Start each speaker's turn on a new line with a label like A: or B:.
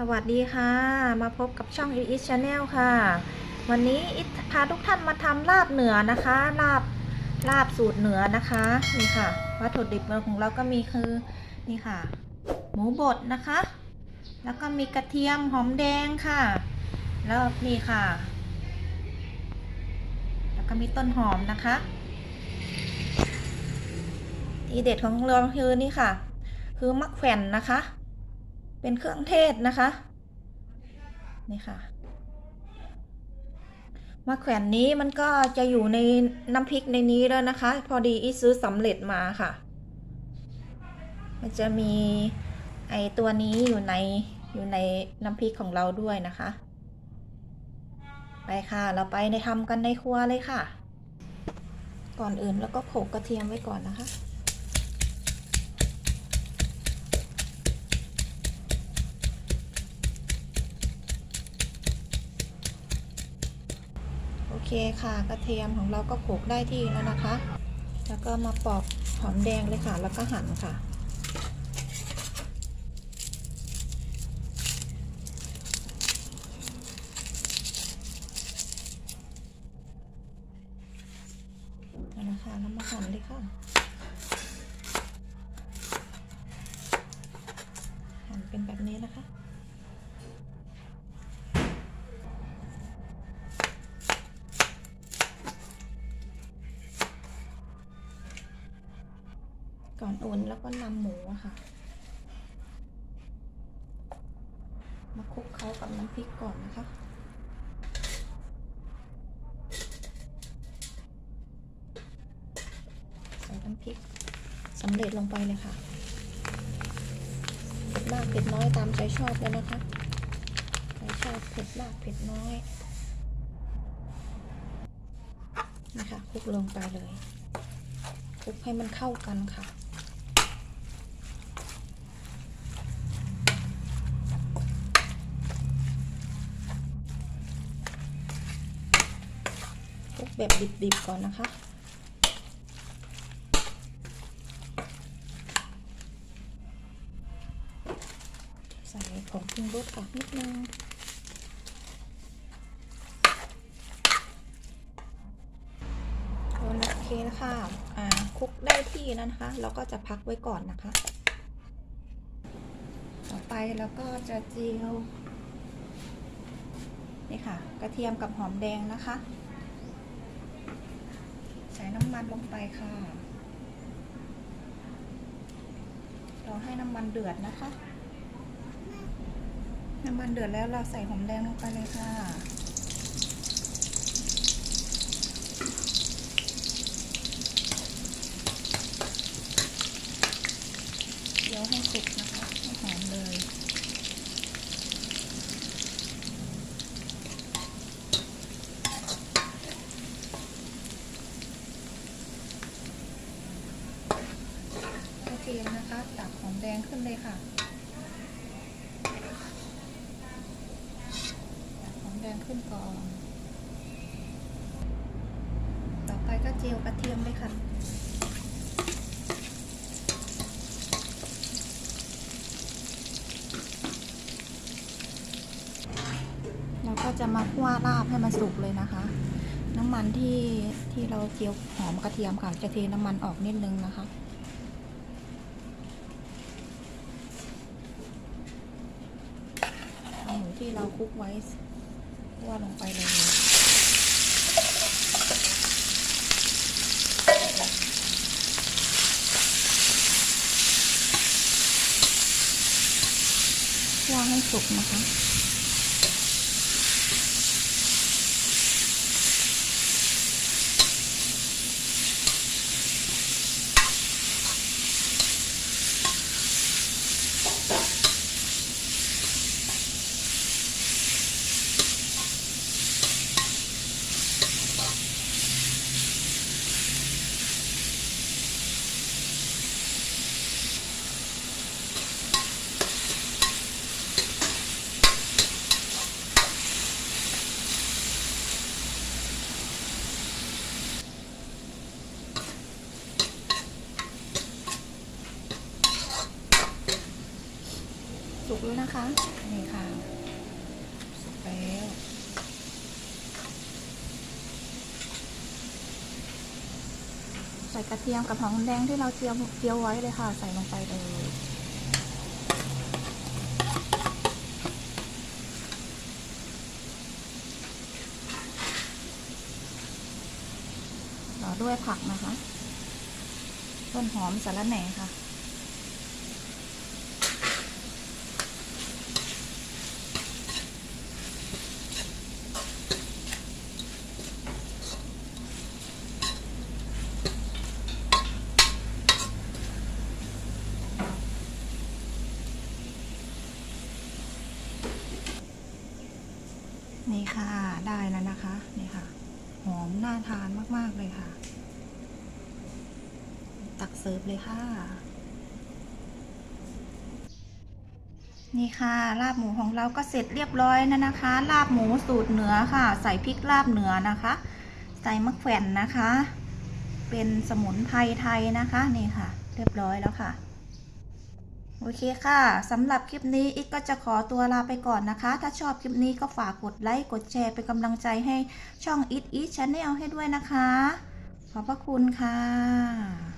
A: สวัสดีค่ะ มาพบกับช่องอีช Channel ค่ะ วันนี้อิทพาทุกท่านมาทำลาบเหนือนะคะ ลาบลาบสูตรเหนือนะคะนี่ค่ะ วัตถุดิบของเราก็มีคือนี่ค่ะ หมูบดนะคะ แล้วก็มีกระเทียมหอมแดงค่ะ แล้วนี่ค่ะ แล้วก็มีต้นหอมนะคะทีเด็ดของเราคือนี่ค่ะ คือมะแขวนนะคะ เป็นเครื่องเทศนะคะ นี่ค่ะมะแขวนนี้มันก็จะอยู่ในน้ำพริกในนี้แล้วนะคะ พอดีอีซื้อสำเร็จมาค่ะ มันจะมีไอตัวนี้อยู่ในอยู่ในน้ำพริกของเราด้วยนะคะ ไปค่ะ เราไปในทำกันในครัวเลยค่ะ ก่อนอื่นแล้วก็โขลกกระเทียมไว้ก่อนนะคะ เคค่ะกระเทียมของเราก็โขลกได้ที่แล้วนะคะ แล้วก็มาปอกหอมแดงเลยค่ะ แล้วก็หั่นค่ะ นะคะแล้วมาหั่นเลยค่ะ หั่นเป็นแบบนี้นะคะ ก่อนอุ่นแล้วก็นำหมูอะค่ะ มาคลุกเคล้ากับน้ำพริกก่อนนะคะใส่น้ำพริกสำเร็จลงไปเลยค่ะเผ็ดมากเผ็ดน้อยตามใจชอบเลยนะคะใครชอบเผ็ดมากเผ็ดน้อยนี่ค่ะคลุกลงไปเลยคลุกให้มันเข้ากันค่ะ แบบดิบๆก่อนนะคะ ใส่ผงปรุงรสกับนิดนึงโอเคแล้วค่ะอ่าคลุกได้ที่แล้นะคะ เราก็จะพักไว้ก่อนนะคะ ต่อไปเราก็จะเจียวนี่ค่ะ กระเทียมกับหอมแดงนะคะ ส่น้ำมันลงไปค่ะ เราให้น้ำมันเดือดนะคะ น้ำมันเดือดแล้วเราใส่หอมแดงลงไปเลยค่ะเดี๋ยวให้สุกนะคะให้หอมเลย โอเคนะคะตักหอมแดงขึ้นเลยค่ะตักหอมแดงขึ้นก่อน ต่อไปก็เจียวกระเทียมเลยค่ะเราก็จะมาคั่วลาบให้มันสุกเลยนะคะ น้ำมันที่ที่เราเจียวหอมกระเทียมค่ะจะเทน้ำมันออกนิดนึงนะคะ เอาหมู ที่เราคลุกไว้ว่าลงไปเลยคั่วให้สุกนะคะ สุกแล้นะคะ นี่ค่ะ สุกแล้ว ใส่กระเทียมกับหอมแดงที่เราเจียวเจียวไว้เลยค่ะ ใส่ลงไปเลยต่อด้วยผักนะคะ ต้นหอมสาระแหน่ค่ะ นี่ค่ะได้แล้วนะคะนี่ค่ะ หอมน่าทานมาก ๆ เลยค่ะ ตักเสิร์ฟเลยค่ะ นี่ค่ะ ลาบหมูของเราก็เสร็จเรียบร้อยนะนะคะ ลาบหมูสูตรเหนือค่ะ ใส่พริกลาบเหนือนะคะ ใส่มะแขวนนะคะ เป็นสมุนไพรไทยนะคะนี่ค่ะ เรียบร้อยแล้วค่ะ โอเคค่ะ สำหรับคลิปนี้อีกก็จะขอตัวลาไปก่อนนะคะ ถ้าชอบคลิปนี้ก็ฝากกดไลค์กดแชร์เป็นกำลังใจให้ช่องอีทอีทชาแนลให้ด้วยนะคะ ขอบพระคุณค่ะ